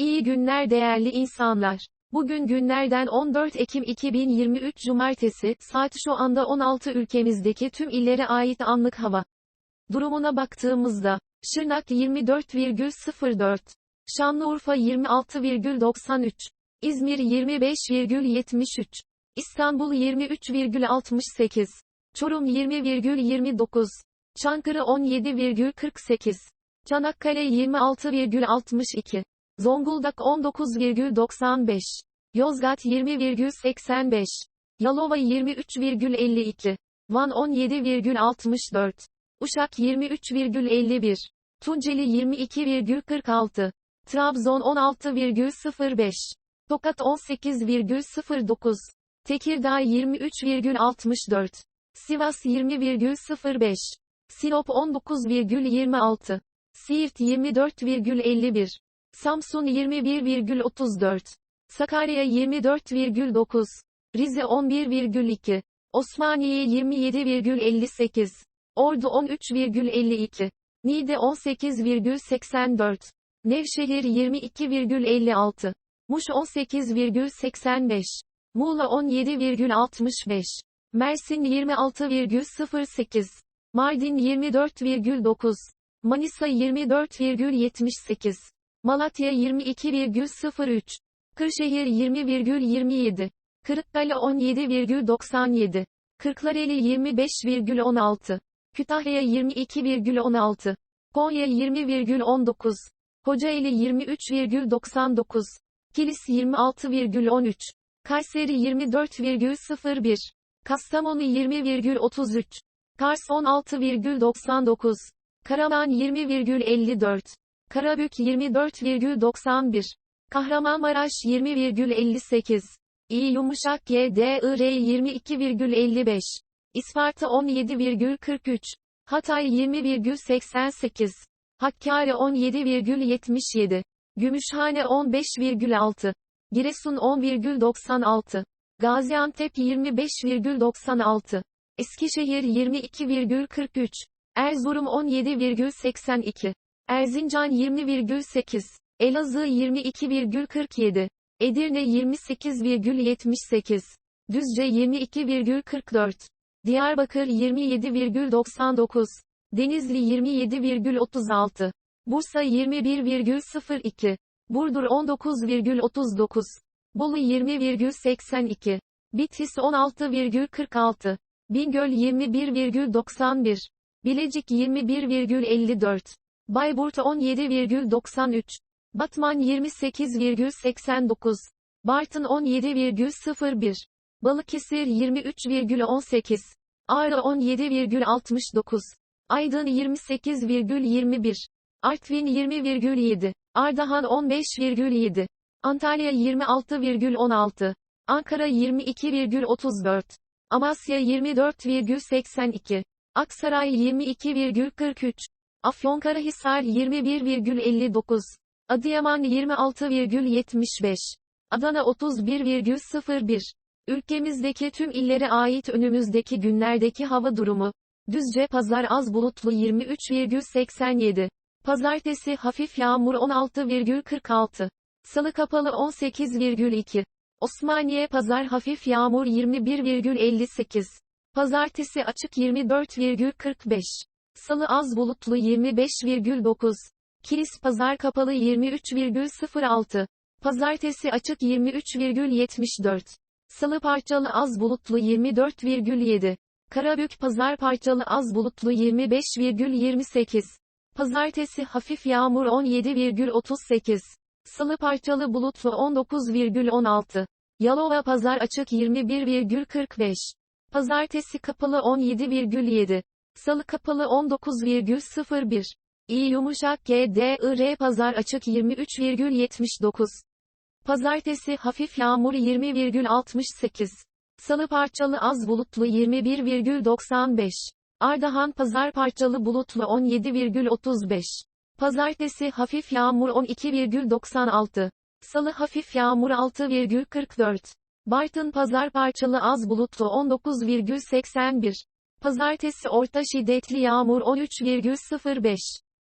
İyi günler değerli insanlar. Bugün günlerden 14 Ekim 2023 Cumartesi, saat şu anda 16 ülkemizdeki tüm illere ait anlık hava. Durumuna baktığımızda, Şırnak 24,04, Şanlıurfa 26,93, İzmir 25,73, İstanbul 23,68, Çorum 20,29, Çankırı 17,48, Çanakkale 26,62, Zonguldak 19,95, Yozgat 20,85, Yalova 23,52, Van 17,64, Uşak 23,51, Tunceli 22,46, Trabzon 16,05, Tokat 18,09, Tekirdağ 23,64, Sivas 20,05, Sinop 19,26, Siirt 24,51, Samsun 21,34, Sakarya 24,9, Rize 11,2, Osmaniye 27,58, Ordu 13,52, Niğde 18,84, Nevşehir 22,56, Muş 18,85, Muğla 17,65, Mersin 26,08, Mardin 24,9, Manisa 24,78, Malatya 22,03, Kırşehir 20,27, Kırıkkale 17,97, Kırklareli 25,16, Kütahya 22,16, Konya 20,19, Kocaeli 23,99, Kilis 26,13, Kayseri 24,01, Kastamonu 20,33, Kars 16,99, Karaman 20,54, Karabük 24,91, Kahramanmaraş 20,58, İyi Yumuşak GDIR 22,55, İsparta 17,43, Hatay 20,88, Hakkari 17,77, Gümüşhane 15,6, Giresun 10,96, Gaziantep 25,96, Eskişehir 22,43, Erzurum 17,82, Erzincan 20,8, Elazığ 22,47, Edirne 28,78, Düzce 22,44, Diyarbakır 27,99, Denizli 27,36, Bursa 21,02, Burdur 19,39, Bolu 20,82, Bitlis 16,46, Bingöl 21,91, Bilecik 21,54, Bayburt 17,93, Batman 28,89, Bartın 17,01, Balıkesir 23,18, Ağrı 17,69, Aydın 28,21, Artvin 20,7, Ardahan 15,7, Antalya 26,16, Ankara 22,34, Amasya 24,82, Aksaray 22,43, Afyonkarahisar 21,59, Adıyaman 26,75, Adana 31,01. Ülkemizdeki tüm illere ait önümüzdeki günlerdeki hava durumu. Düzce pazar az bulutlu 23,87. Pazartesi hafif yağmur 16,46. Salı kapalı 18,2. Osmaniye pazar hafif yağmur 21,58. Pazartesi açık 24,45. Salı az bulutlu 25,9. Kilis pazar kapalı 23,06. Pazartesi açık 23,74. Salı parçalı az bulutlu 24,7. Karabük pazar parçalı az bulutlu 25,28. Pazartesi hafif yağmur 17,38. Salı parçalı bulutlu 19,16. Yalova pazar açık 21,45. Pazartesi kapalı 17,7. Salı kapalı 19,01. İyi yumuşak GDIR pazar açık 23,79. Pazartesi hafif yağmur 20,68. Salı parçalı az bulutlu 21,95. Ardahan pazar parçalı bulutlu 17,35. Pazartesi hafif yağmur 12,96. Salı hafif yağmur 6,44. Bartın pazar parçalı az bulutlu 19,81. Pazartesi orta şiddetli yağmur 13,05.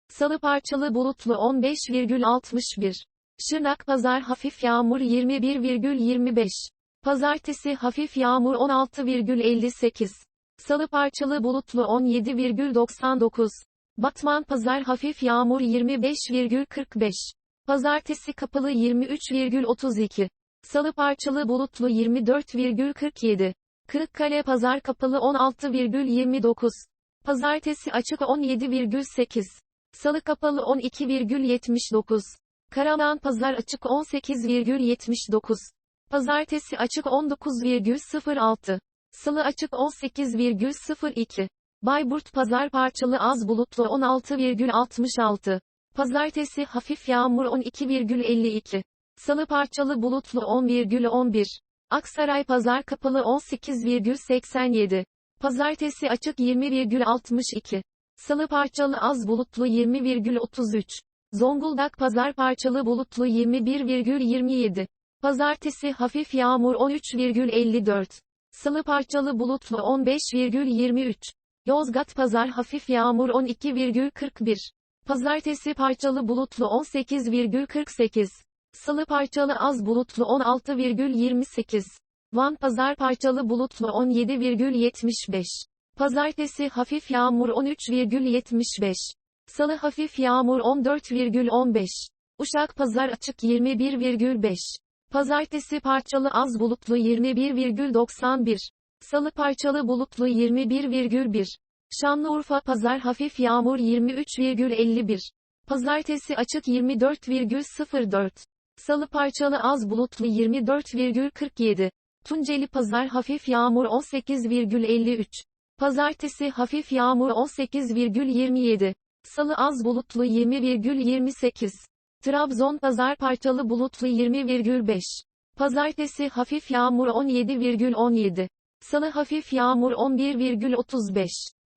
Salı parçalı bulutlu 15,61. Şırnak Pazar hafif yağmur 21,25. Pazartesi hafif yağmur 16,58. Salı parçalı bulutlu 17,99. Batman Pazar hafif yağmur 25,45. Pazartesi kapalı 23,32. Salı parçalı bulutlu 24,47. Kırıkkale Pazar kapalı 16,29. Pazartesi açık 17,8. Salı kapalı 12,79. Karaman Pazar açık 18,79. Pazartesi açık 19,06. Salı açık 18,02. Bayburt Pazar parçalı az bulutlu 16,66. Pazartesi hafif yağmur 12,52. Salı parçalı bulutlu 10,11. Aksaray Pazar kapalı 18,87. Pazartesi açık 20,62. Salı parçalı az bulutlu 20,33. Zonguldak Pazar parçalı bulutlu 21,27. Pazartesi hafif yağmur 13,54. Salı parçalı bulutlu 15,23. Yozgat Pazar hafif yağmur 12,41. Pazartesi parçalı bulutlu 18,48. Salı parçalı az bulutlu 16,28. Van Pazar parçalı bulutlu 17,75. Pazartesi hafif yağmur 13,75. Salı hafif yağmur 14,15. Uşak Pazar açık 21,5. Pazartesi parçalı az bulutlu 21,91. Salı parçalı bulutlu 21,1. Şanlıurfa Pazar hafif yağmur 23,51. Pazartesi açık 24,04. Salı parçalı az bulutlu 24,47. Tunceli Pazar hafif yağmur 18,53. Pazartesi hafif yağmur 18,27. Salı az bulutlu 20,28. Trabzon Pazar parçalı bulutlu 20,5. Pazartesi hafif yağmur 17,17. Salı hafif yağmur 11,35.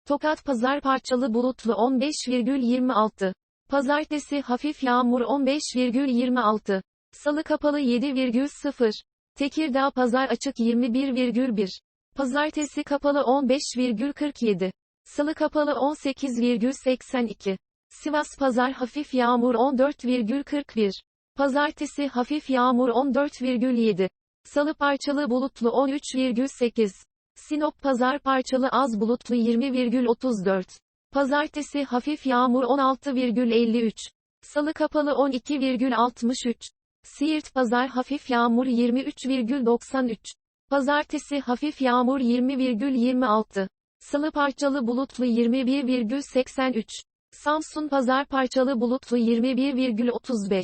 Tokat Pazar parçalı bulutlu 15,26. Pazartesi hafif yağmur 15,26. Salı kapalı 7,0. Tekirdağ Pazar açık 21,1. Pazartesi kapalı 15,47. Salı kapalı 18,82. Sivas Pazar hafif yağmur 14,41. Pazartesi hafif yağmur 14,7. Salı parçalı bulutlu 13,8. Sinop Pazar parçalı az bulutlu 20,34. Pazartesi hafif yağmur 16,53. Salı kapalı 12,63. Siirt Pazar hafif yağmur 23,93. Pazartesi hafif yağmur 20,26. Salı parçalı bulutlu 21,83. Samsun Pazar parçalı bulutlu 21,35.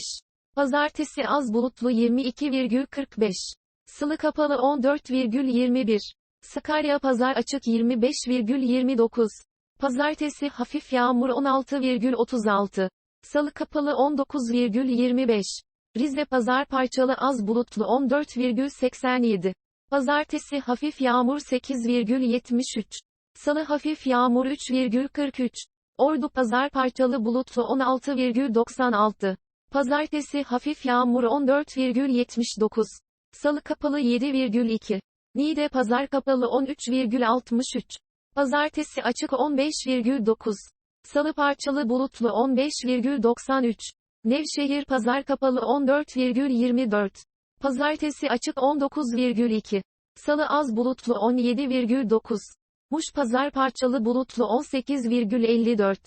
Pazartesi az bulutlu 22,45. Salı kapalı 14,21. Sakarya Pazar açık 25,29. Pazartesi hafif yağmur 16,36. Salı kapalı 19,25. Rize Pazar parçalı az bulutlu 14,87. Pazartesi hafif yağmur 8,73. Salı hafif yağmur 3,43. Ordu Pazar parçalı bulutlu 16,96. Pazartesi hafif yağmur 14,79. Salı kapalı 7,2. Niğde Pazar kapalı 13,63. Pazartesi açık 15,9. Salı parçalı bulutlu 15,93. Nevşehir Pazar kapalı 14,24. Pazartesi açık 19,2. Salı az bulutlu 17,9. Muş Pazar parçalı bulutlu 18,54.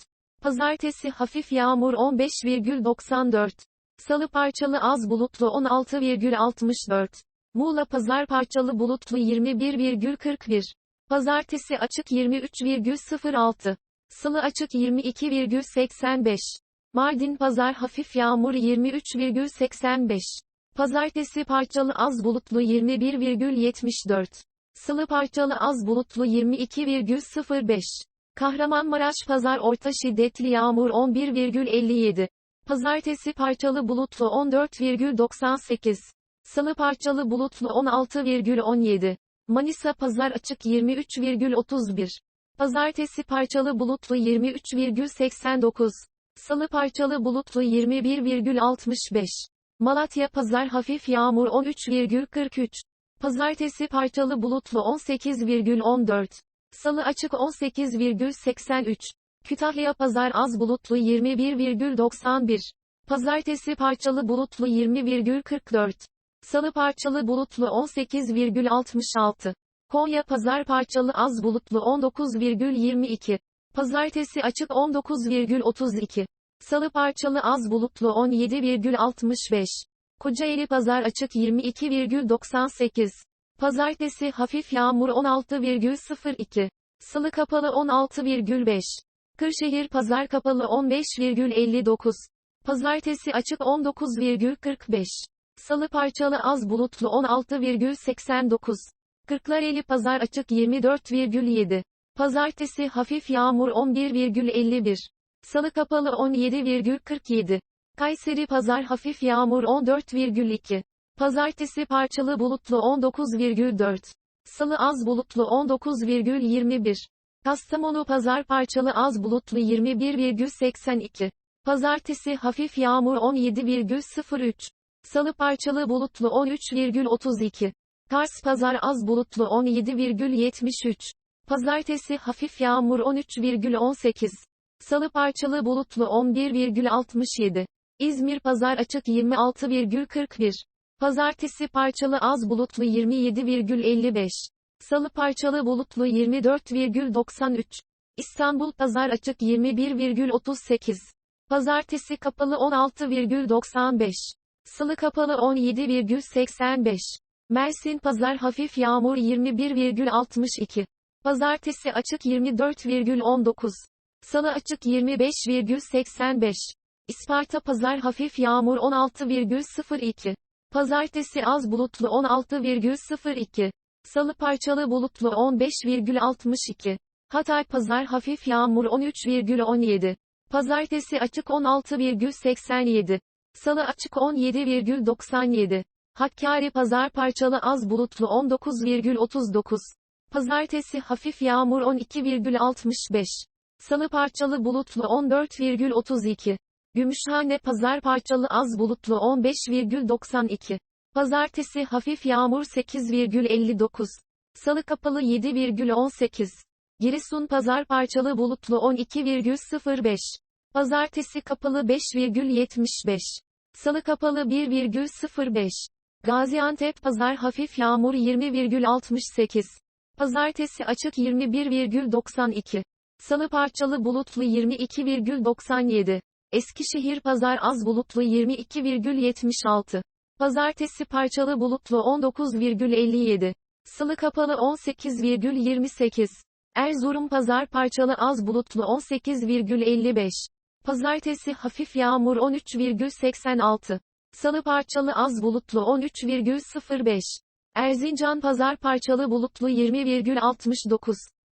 Pazartesi hafif yağmur 15,94. Salı parçalı az bulutlu 16,64. Muğla Pazar parçalı bulutlu 21,41. Pazartesi açık 23,06. Salı açık 22,85. Mardin Pazar hafif yağmur 23,85. Pazartesi parçalı az bulutlu 21,74. Salı parçalı az bulutlu 22,05. Kahramanmaraş Pazar orta şiddetli yağmur 11,57. Pazartesi parçalı bulutlu 14,98. Salı parçalı bulutlu 16,17. Manisa Pazar açık 23,31. Pazartesi parçalı bulutlu 23,89. Salı parçalı bulutlu 21,65. Malatya Pazar hafif yağmur 13,43. Pazartesi parçalı bulutlu 18,14. Salı açık 18,83. Kütahya Pazar az bulutlu 21,91. Pazartesi parçalı bulutlu 20,44. Salı parçalı bulutlu 18,66. Konya pazar parçalı az bulutlu 19,22. Pazartesi açık 19,32. Salı parçalı az bulutlu 17,65. Kocaeli pazar açık 22,98. Pazartesi hafif yağmur 16,02. Salı kapalı 16,5. Kırşehir pazar kapalı 15,59. Pazartesi açık 19,45. Salı parçalı az bulutlu 16,89. Kırklareli pazar açık 24,7. Pazartesi hafif yağmur 11,51. Salı kapalı 17,47. Kayseri pazar hafif yağmur 14,2. Pazartesi parçalı bulutlu 19,4. Salı az bulutlu 19,21. Kastamonu pazar parçalı az bulutlu 21,82. Pazartesi hafif yağmur 17,03. Salı parçalı bulutlu 13,32. Kars pazar az bulutlu 17,73. Pazartesi hafif yağmur 13,18. Salı parçalı bulutlu 11,67. İzmir pazar açık 26,41. Pazartesi parçalı az bulutlu 27,55. Salı parçalı bulutlu 24,93. İstanbul pazar açık 21,38. Pazartesi kapalı 16,95. Salı kapalı 17,85. Mersin pazar hafif yağmur 21,62. Pazartesi açık 24,19. Salı açık 25,85. İsparta pazar hafif yağmur 16,02. Pazartesi az bulutlu 16,02. Salı parçalı bulutlu 15,62. Hatay pazar hafif yağmur 13,17. Pazartesi açık 16,87. Salı açık 17,97. Hakkari pazar parçalı az bulutlu 19,39. Pazartesi hafif yağmur 12,65. Salı parçalı bulutlu 14,32. Gümüşhane pazar parçalı az bulutlu 15,92. Pazartesi hafif yağmur 8,59. Salı kapalı 7,18. Giresun pazar parçalı bulutlu 12,05. Pazartesi kapalı 5,75. Salı kapalı 1,05. Gaziantep pazar hafif yağmur 20,68. Pazartesi açık 21,92. Salı parçalı bulutlu 22,97. Eskişehir pazar az bulutlu 22,76. Pazartesi parçalı bulutlu 19,57. Salı kapalı 18,28. Erzurum pazar parçalı az bulutlu 18,55. Pazartesi hafif yağmur 13,86. Salı parçalı az bulutlu 13,05. Erzincan pazar parçalı bulutlu 20,69.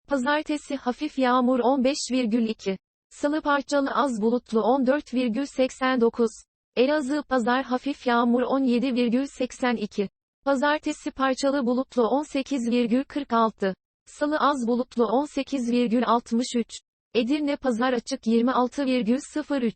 Pazartesi hafif yağmur 15,2. Salı parçalı az bulutlu 14,89. Elazığ pazar hafif yağmur 17,82. Pazartesi parçalı bulutlu 18,46. Salı az bulutlu 18,63. Edirne pazar açık 26,03.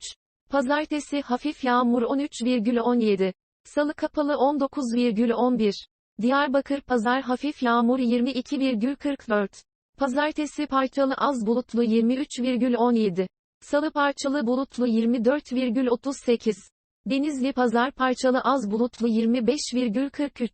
Pazartesi hafif yağmur 13,17. Salı kapalı 19,11. Diyarbakır pazar hafif yağmur 22,44. Pazartesi parçalı az bulutlu 23,17. Salı parçalı bulutlu 24,38. Denizli pazar parçalı az bulutlu 25,43.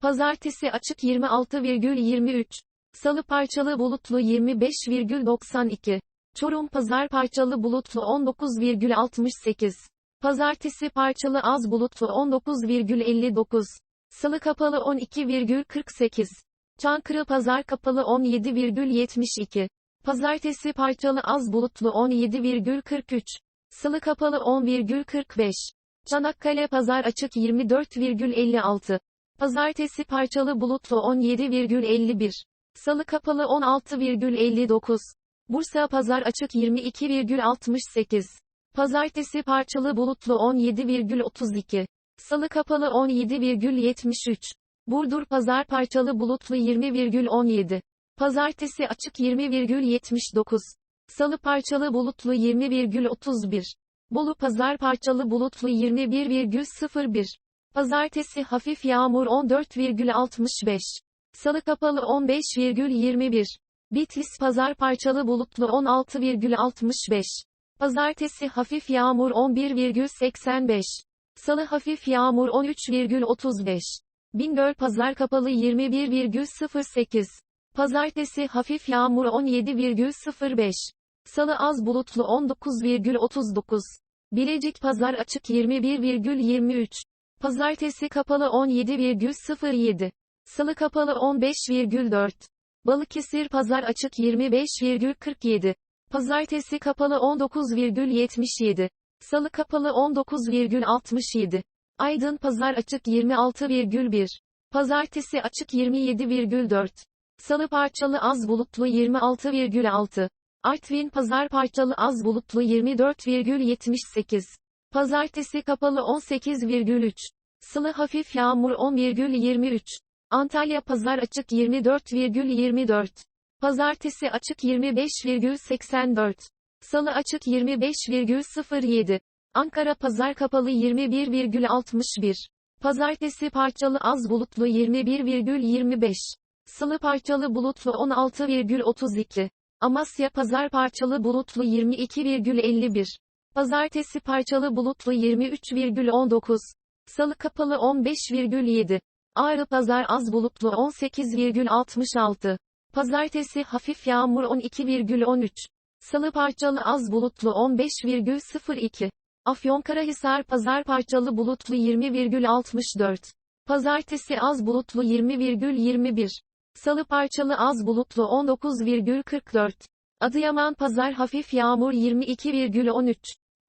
Pazartesi açık 26,23. Salı parçalı bulutlu 25,92. Çorum pazar parçalı bulutlu 19,68. Pazartesi parçalı az bulutlu 19,59. Salı kapalı 12,48. Çankırı pazar kapalı 17,72. Pazartesi parçalı az bulutlu 17,43. Salı kapalı 10,45. Çanakkale pazar açık 24,56. Pazartesi parçalı bulutlu 17,51. Salı kapalı 16,59. Bursa pazar açık 22,68. Pazartesi parçalı bulutlu 17,32. Salı kapalı 17,73. Burdur pazar parçalı bulutlu 20,17. Pazartesi açık 20,79. Salı parçalı bulutlu 20,31. Bolu pazar parçalı bulutlu 21,01. Pazartesi hafif yağmur 14,65. Salı kapalı 15,21. Bitlis pazar parçalı bulutlu 16,65. Pazartesi hafif yağmur 11,85. Salı hafif yağmur 13,35. Bingöl pazar kapalı 21,08. Pazartesi hafif yağmur 17,05. Salı az bulutlu 19,39. Bilecik pazar açık 21,23. Pazartesi kapalı 17,07. Salı kapalı 15,4. Balıkesir pazar açık 25,47. Pazartesi kapalı 19,77. Salı kapalı 19,67. Aydın pazar açık 26,1. Pazartesi açık 27,4. Salı parçalı az bulutlu 26,6. Artvin pazar parçalı az bulutlu 24,78. Pazartesi kapalı 18,3. Salı hafif yağmur 10,23. Antalya pazar açık 24,24. Pazartesi açık 25,84. Salı açık 25,07. Ankara pazar kapalı 21,61. Pazartesi parçalı az bulutlu 21,25. Salı parçalı bulutlu 16,32. Amasya pazar parçalı bulutlu 22,51. Pazartesi parçalı bulutlu 23,19. Salı kapalı 15,7. Ağrı pazar az bulutlu 18,66. Pazartesi hafif yağmur 12,13. Salı parçalı az bulutlu 15,02. Afyonkarahisar pazar parçalı bulutlu 20,64. Pazartesi az bulutlu 20,21. Salı parçalı az bulutlu 19,44. Adıyaman pazar hafif yağmur 22,13.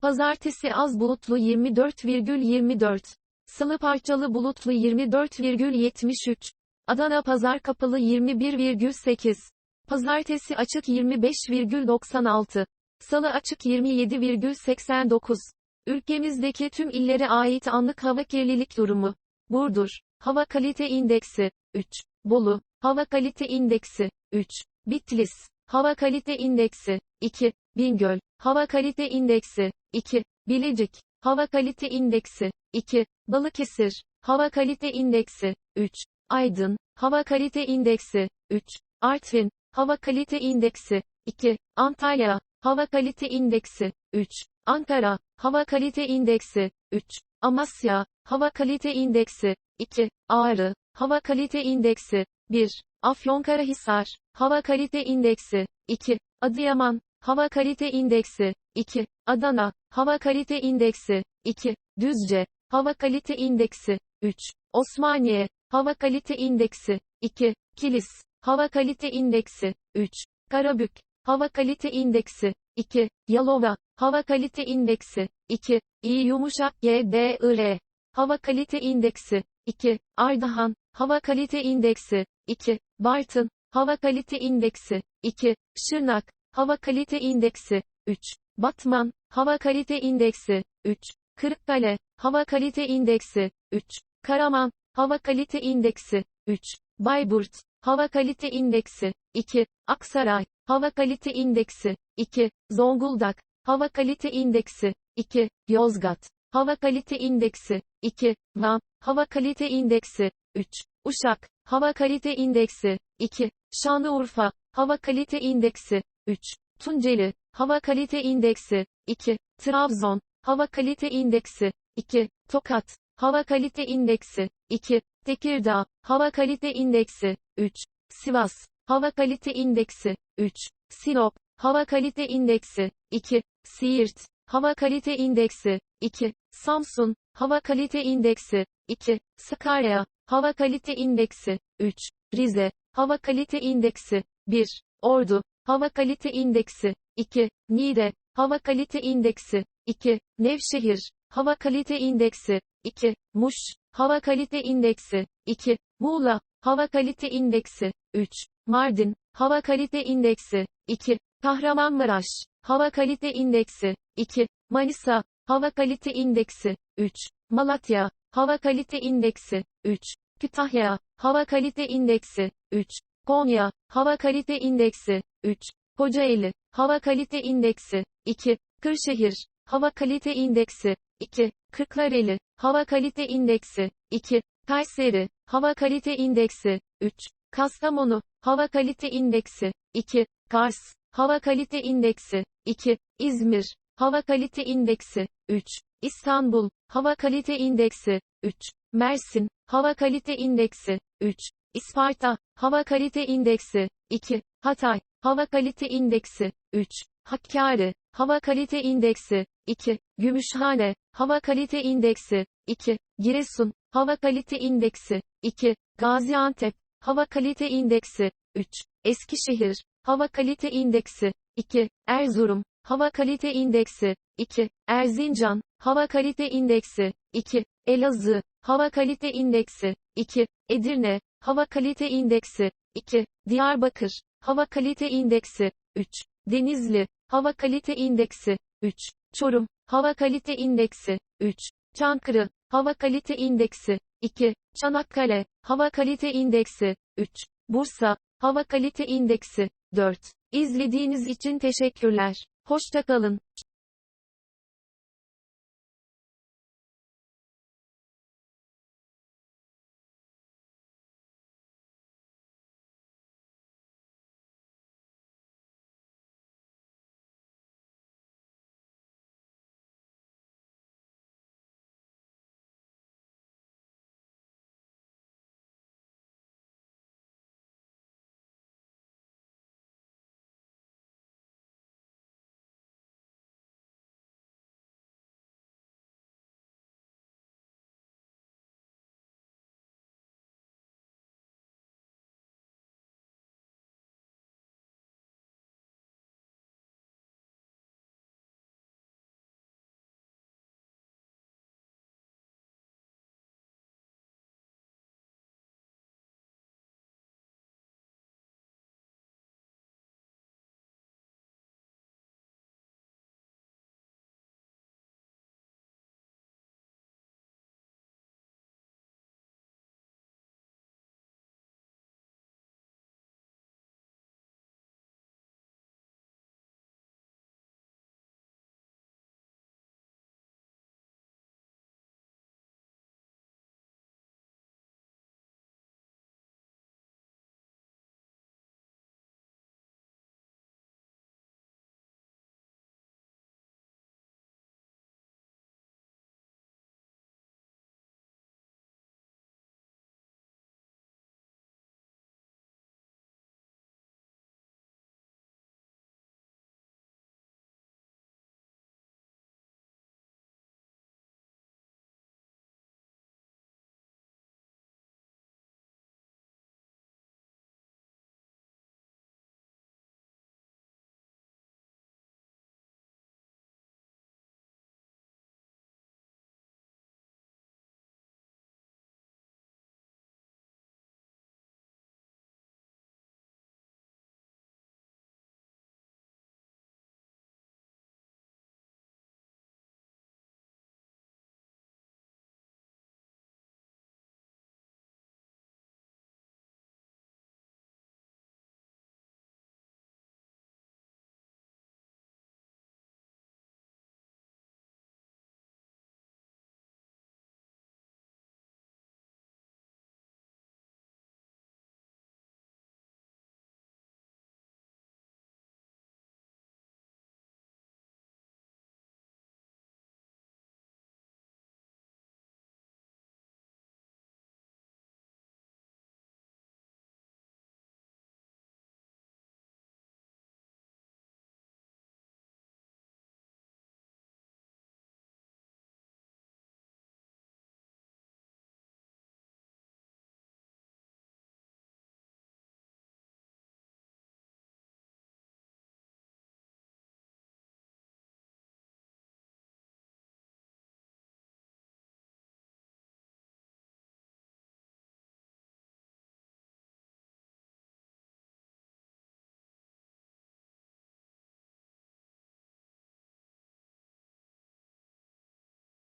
Pazartesi az bulutlu 24,24. Salı parçalı bulutlu 24,73. Adana pazar kapalı 21,8. Pazartesi açık 25,96. Salı açık 27,89. Ülkemizdeki tüm illere ait anlık hava kirlilik durumu. Burdur. Hava kalite indeksi 3. Bolu. Hava kalite indeksi 3. Bitlis. Hava kalite indeksi 2. Bingöl. Hava kalite indeksi 2. Bilecik. Hava kalite indeksi 2. Balıkesir. Hava kalite indeksi 3. Aydın. Hava kalite indeksi 3. Artvin. Hava kalite indeksi 2. Antalya. Hava kalite indeksi 3. Ankara. Hava kalite indeksi 3. Amasya. Hava kalite indeksi 2. Ağrı. Hava kalite indeksi 1. Afyonkarahisar. Hava kalite indeksi 2. Adıyaman. Hava kalite indeksi 2. Adana. Hava kalite indeksi 2. Düzce. Hava kalite indeksi 3. Osmaniye. Hava kalite indeksi 2. Kilis. Hava kalite indeksi 3. Karabük. Hava kalite indeksi 2. Yalova. Hava kalite indeksi 2. İyi yumuşak YDIR. Hava kalite indeksi 2. Ardahan. Hava kalite indeksi 2. Bartın. Hava kalite indeksi 2. Şırnak. Hava kalite indeksi 3. Batman. Hava kalite indeksi 3. Kırıkkale. Hava kalite indeksi 3. Karaman. Hava kalite indeksi 3. Bayburt. Hava kalite indeksi 2. Aksaray. Hava kalite indeksi 2. Zonguldak. Hava kalite indeksi 2. Yozgat. Hava kalite indeksi 2. Van. Hava kalite indeksi 3. Uşak. Hava kalite indeksi 2. Şanlıurfa. Hava kalite indeksi 3. Tunceli. Hava kalite indeksi 2. Trabzon. Hava kalite indeksi 2. Tokat. Hava kalite indeksi 2. Tekirdağ. Hava kalite indeksi 3. Sivas. Hava kalite indeksi 3. Sinop. Hava kalite indeksi 2. Siirt. Hava kalite indeksi 2. Samsun. Hava kalite indeksi 2. Sakarya. Hava kalite indeksi 3. Rize. Hava kalite indeksi 1. Ordu. Hava kalite indeksi 2. Niğde. Hava kalite indeksi 2. Nevşehir. Hava kalite indeksi 2. Muş. Hava kalite indeksi 2. Muğla. Hava kalite indeksi 3. Mardin. Hava kalite indeksi 2. Kahramanmaraş. Hava kalite indeksi 2. Manisa. Hava kalite indeksi 3. Malatya. Hava kalite indeksi 3. Kütahya. Hava kalite indeksi 3. Konya. Hava kalite indeksi 3. Kocaeli. Hava kalite indeksi 2. Kırşehir. Hava kalite indeksi 2. Kırklareli. Hava kalite indeksi 2. Kayseri. Hava kalite indeksi 3. Kastamonu. Hava kalite indeksi 2. Kars. Hava kalite indeksi 2. İzmir. Hava Kalite İndeksi 3. İstanbul Hava Kalite İndeksi 3. Mersin Hava Kalite İndeksi 3. İsparta Hava Kalite İndeksi 2. Hatay Hava Kalite İndeksi 3. Hakkari Hava Kalite İndeksi 2. Gümüşhane Hava Kalite İndeksi 2. Giresun Hava Kalite İndeksi 2. Gaziantep Hava Kalite İndeksi 3. Eskişehir Hava Kalite İndeksi 2. Erzurum Hava Kalite İndeksi 2. Erzincan Hava Kalite İndeksi 2. Elazığ Hava Kalite İndeksi 2. Edirne Hava Kalite İndeksi 2. Diyarbakır Hava Kalite İndeksi 3. Denizli Hava Kalite İndeksi 3. Çorum Hava Kalite İndeksi 3. Çankırı Hava Kalite İndeksi 2. Çanakkale Hava Kalite İndeksi 3. Bursa Hava Kalite İndeksi 4. İzlediğiniz için teşekkürler. Hoşça kalın.